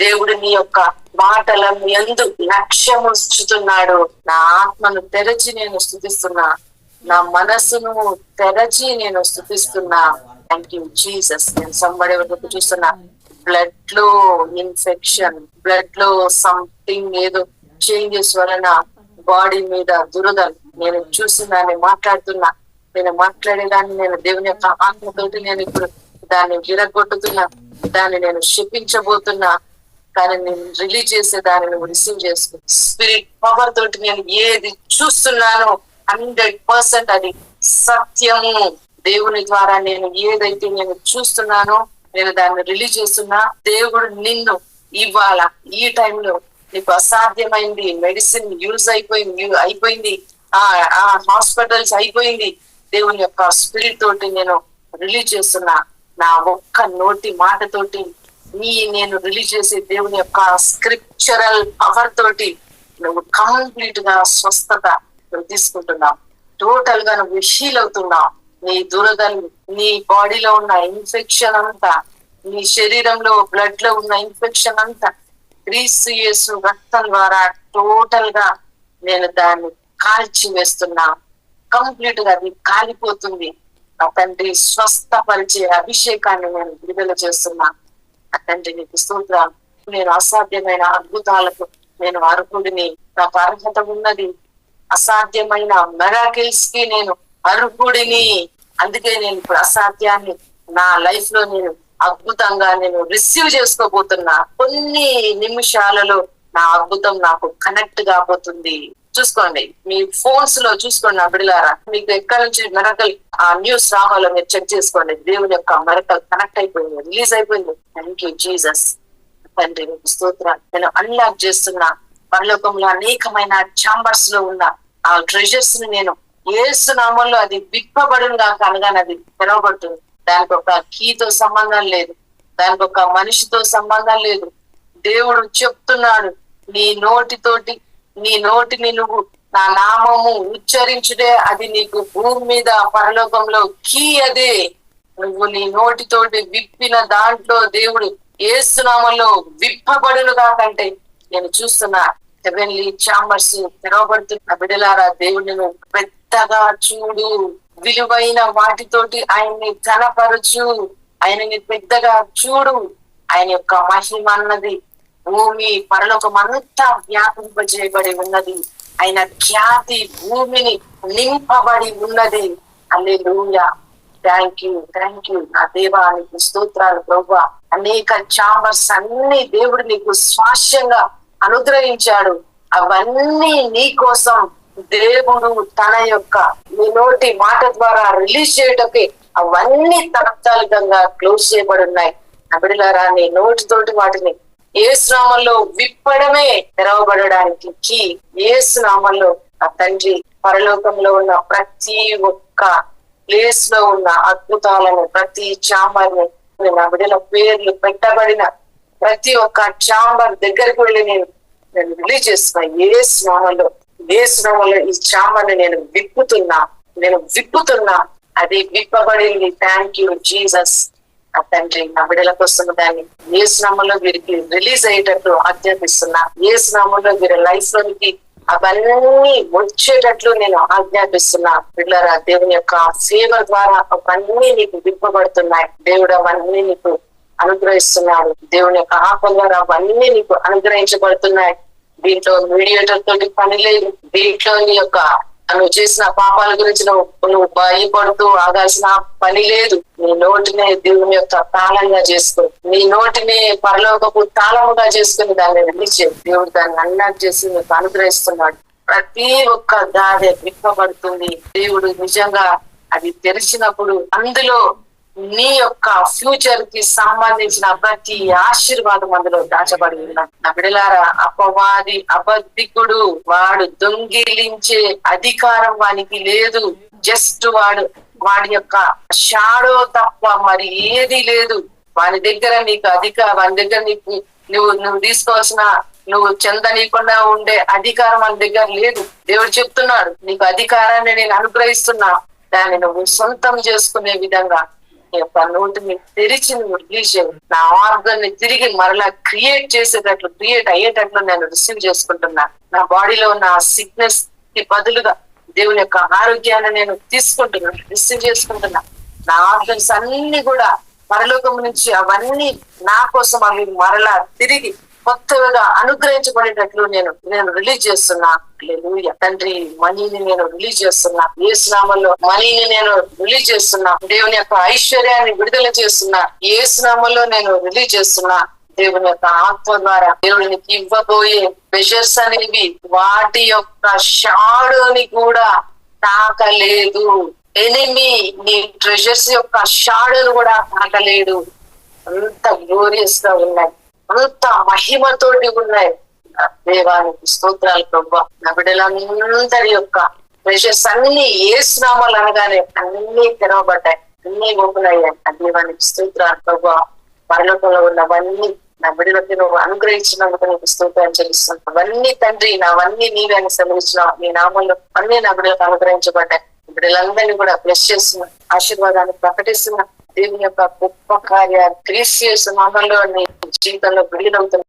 దేవుడు నీ యొక్క మాటలను ఎందు లక్ష్యం ఉంచుతున్నాడు. నా ఆత్మను తెరచి నేను స్థుతిస్తున్నా. నా మనస్సును తెరచి నేను స్థుతిస్తున్నా. థ్యాంక్ యూ జీసస్ నేను సంబడి వరకు చూస్తున్నా. బ్లడ్లో ఇన్ఫెక్షన్ బ్లడ్లో సంథింగ్ ఏదో చేంజెస్ వలన బాడీ మీద దురద నేను చూస్తున్నాను మాట్లాడుతున్నా. నేను మాట్లాడేదాన్ని నేను దేవుని యొక్క ఆత్మతోటి నేను ఇప్పుడు దాన్ని విరగొట్టుతున్నా. దాన్ని నేను శపించబోతున్నా. దానిని నేను రిలీజ్ చేసే దానిని రిసీవ్ చేసుకుని స్పిరిట్ పవర్ తోటి నేను ఏది చూస్తున్నానో హండ్రెడ్ పర్సెంట్ అది సత్యము. దేవుని ద్వారా నేను ఏదైతే నేను చూస్తున్నానో నేను దాన్ని రిలీజ్ చేస్తున్నా. దేవుడు నిన్ను ఇవాళ ఈ టైంలో నీకు అసాధ్యమైంది. మెడిసిన్ యూజ్ అయిపోయింది అయిపోయింది. ఆ ఆ హాస్పిటల్స్ అయిపోయింది. దేవుని యొక్క స్పిరిట్ తోటి నేను రిలీజ్ చేస్తున్నా. నా ఒక్క నోటి మాటతోటి నీ నేను రిలీజ్ చేసే దేవుని యొక్క స్క్రిప్చరల్ పవర్ తోటి నువ్వు కంప్లీట్గా స్వస్థత నువ్వు తీసుకుంటున్నావు. టోటల్గా నువ్వు హీల్ అవుతున్నావు. నీ దురదలు నీ బాడీలో ఉన్న ఇన్ఫెక్షన్ అంతా నీ శరీరంలో బ్లడ్లో ఉన్న ఇన్ఫెక్షన్ అంతా క్రీస్తు యేసు రక్తం ద్వారా టోటల్గా నేను దాన్ని కాల్చి వేస్తున్నా కంప్లీట్గా అది కాలిపోతుంది. నా తండ్రి స్వస్థపరిచే అభిషేకాన్ని నేను విడుదల చేస్తున్నాను తండ్రి నీకు స్తోత్రాలు. నేను అసాధ్యమైన అద్భుతాలకు నేను అర్హుడిని. నాకు అర్హత ఉన్నది. అసాధ్యమైన మెరాకిల్స్కి నేను అర్హుడిని. అందుకే నేను ఇప్పుడు అసాధ్యాన్ని నా లైఫ్లో నేను అద్భుతంగా నేను రిసీవ్ చేసుకోబోతున్నా. కొన్ని నిమిషాలలో నా అద్భుతం నాకు కనెక్ట్ కాబోతుంది. చూసుకోండి. మీ ఫోన్స్లో చూసుకోండి నా బిడలారా మీకు ఎక్కడి నుంచి మెరకల్ ఆ న్యూస్ రావాలో మీరు చెక్ చేసుకోండి. దేవుని యొక్క మెరకల్ కనెక్ట్ అయిపోయింది రిలీజ్ అయిపోయింది. థ్యాంక్ యూ జీసస్ తండ్రి మీకు స్తోత్రాలు. నేను అన్లాక్ చేస్తున్నా పరలోకంలో అనేకమైన చాంబర్స్లో ఉన్న ఆ ట్రెజర్స్ని నేను ఏసు నామంలో అది విప్పబడును కాక అనగానే అది తెరవబడుతుంది. దానికి ఒక కీతో సంబంధం లేదు. దానికి ఒక మనిషితో సంబంధం లేదు. దేవుడు చెప్తున్నాడు నీ నోటితోటి నీ నోటిని నువ్వు నా నామము ఉచ్చరించుడే అది నీకు భూమి మీద పరలోకంలో కీ అదే నువ్వు నీ నోటితోటి విప్పిన దాంట్లో దేవుడు ఏసునామంలో విప్పబడును కాకంటే నేను చూస్తున్నా. హెవెన్లీ చాంబర్స్ తెరవబడుతున్న బిడలారా దేవుడిని నువ్వు పెద్దగా చూడు. విలువైన వాటితోటి ఆయన్ని కనపరచు ఆయనని పెద్దగా చూడు. ఆయన యొక్క మహిమ అన్నది భూమి పరలోకం అంతా వ్యాపింపజేయబడి ఉన్నది. ఆయన ఖ్యాతి భూమిని నింపబడి ఉన్నది. అల్లే థ్యాంక్ యూ థ్యాంక్ యూ నా దేవా నీకు స్తోత్రాలు ప్రభు. అనేక చాంబర్స్ అన్ని దేవుడు నీకు స్వాస్యంగా అనుగ్రహించాడు. అవన్నీ నీ కోసం దేవుడు తన యొక్క నీ నోటి మాట ద్వారా రిలీజ్ చేయటకి అవన్నీ తాత్కాలికంగా క్లోజ్ చేయబడి ఉన్నాయి. అబిడిలారా నీ నోటితోటి వాటిని ఏసునామంలో విప్పడమే తెరవబడడానికి కీ ఏసునామంలో ఆ తండ్రి పరలోకంలో ఉన్న ప్రతి ఒక్క ప్లేస్లో ఉన్న అద్భుతాలను ప్రతి చాంబర్ని నా బిడ్డల పేర్లు పెట్టబడిన ప్రతి ఒక్క చాంబర్ దగ్గరికి వెళ్ళి నేను నేను రిలీజ్ చేస్తున్నా. ఏ స్నామంలో ఏ స్నామంలో ఈ చాంబర్ని నేను విప్పుతున్నా నేను విప్పుతున్నా. అది విప్పబడింది. థ్యాంక్ యూ జీసస్ తండ్రి నా బిడ్డల కోసం దాన్ని ఏ శ్రమంలో వీరికి రిలీజ్ అయ్యేటట్లు ఆజ్ఞాపిస్తున్నా. ఏ శ్రమంలో వీరి లైఫ్ లోనికి అవన్నీ వచ్చేటట్లు నేను ఆజ్ఞాపిస్తున్నా. పిల్లరా దేవుని యొక్క సేవ ద్వారా అవన్నీ నీకు విప్పబడుతున్నాయి దేవుడు అవన్నీ నీకు అనుగ్రహిస్తున్నాడు. దేవుని యొక్క ఆత్మ ద్వారా అవన్నీ నీకు అనుగ్రహించబడుతున్నాయి. దీంట్లో మీడియేటర్ తోటి పని లేదు. దీంట్లో నీ యొక్క నువ్వు చేసిన పాపాల గురించి నువ్వు నువ్వు భయపడుతూ ఆగాల్సిన పని లేదు. నీ నోటిని దేవుని యొక్క తాళంగా చేసుకో నీ నోటిని పరలోకపు తాళముగా చేసుకుని దాన్ని రిలీజ్ దేవుడు దాన్ని అన్నాక్ చేసి నీకు అనుగ్రహిస్తున్నాడు. ప్రతి ఒక్క దారి విప్పబడుతుంది దేవుడు నిజంగా అది తెరిచినప్పుడు అందులో నీ యొక్క ఫ్యూచర్కి సంబంధించిన ప్రతి ఆశీర్వాదం అందులో దాచబడి ఉన్నది నా బిడలారా అపవాది అబద్ధికుడు వాడు దొంగిలించే అధికారం వానికి లేదు. జస్ట్ వాడు వాడి యొక్క షాడో తప్ప మరి ఏది లేదు. వాని దగ్గర నీకు అధిక వాని దగ్గర నీకు నువ్వు నువ్వు తీసుకోవాల్సిన నువ్వు చెందనీయకుండా ఉండే అధికారం మన దగ్గర లేదు. దేవుడు చెప్తున్నాడు నీకు అధికారాన్ని నేను అనుగ్రహిస్తున్నా. దాన్ని నువ్వు సొంతం చేసుకునే విధంగా యొక్క నోటిని తెరిచి నువ్వు రిలీజ్ చేయి నా ఆర్గాన్ని తిరిగి మరలా క్రియేట్ చేసేటట్లు క్రియేట్ అయ్యేటట్లు నేను రిసీవ్ చేసుకుంటున్నా. నా బాడీలో ఉన్న సిక్నెస్కి బదులుగా దేవుని యొక్క ఆరోగ్యాన్ని నేను తీసుకుంటున్నాను రిసీవ్ చేసుకుంటున్నా. నా ఆర్గన్స్ అన్ని కూడా పరలోకం నుంచి అవన్నీ నా కోసం అవి మరలా తిరిగి కొత్తగా అనుగ్రహించబడేటట్లు నేను నేను రిలీజ్ చేస్తున్నా. తండ్రి మనీని నేను రిలీజ్ చేస్తున్నా. స్నామంలో మనీని నేను రిలీజ్ చేస్తున్నా. దేవుని యొక్క ఐశ్వర్యాన్ని విడుదల చేస్తున్నా. స్నామంలో నేను రిలీజ్ చేస్తున్నా. దేవుని యొక్క ఆత్మ ద్వారా దేవునికి ఇవ్వబోయే ప్రెషర్స్ అనేవి వాటి యొక్క షాడుని కూడా తాకలేదు. ఎనిమి నీ ట్రెజర్స్ యొక్క షాడును కూడా తాకలేడు అంత గ్లోరియస్గా ఉన్నాయి. అంత మహిమతోటి ఉన్నాయి దేవానికి స్తోత్రాలు ప్రభా. నా బిడ్డలందరి యొక్క ప్రెషర్స్ అన్ని ఏ స్నామాలు అనగానే అన్ని తెరవబడ్డాయి. అన్ని ఓపెన్ ఆ దేవానికి స్తోత్రాలు ప్రభా. పరలోకంలో ఉన్నవన్నీ నా బిడ్డలకి నువ్వు అనుగ్రహించినందుకు నీకు స్తోత్రాలు చెల్లిస్తున్నాను అవన్నీ తండ్రి నావన్నీ నీవే అని నీ నామంలో అన్ని నా బిడ్డలకు అనుగ్రహించబడ్డాయి. బిడ్డలందరినీ కూడా బ్లెస్ చేస్తున్నా. ఆశీర్వాదాన్ని ప్రకటిస్తున్నా. దేవుని యొక్క గొప్ప కార్యాలు క్రీస్తు చేస్తున్న జీవితంలో విడుదలవుతున్న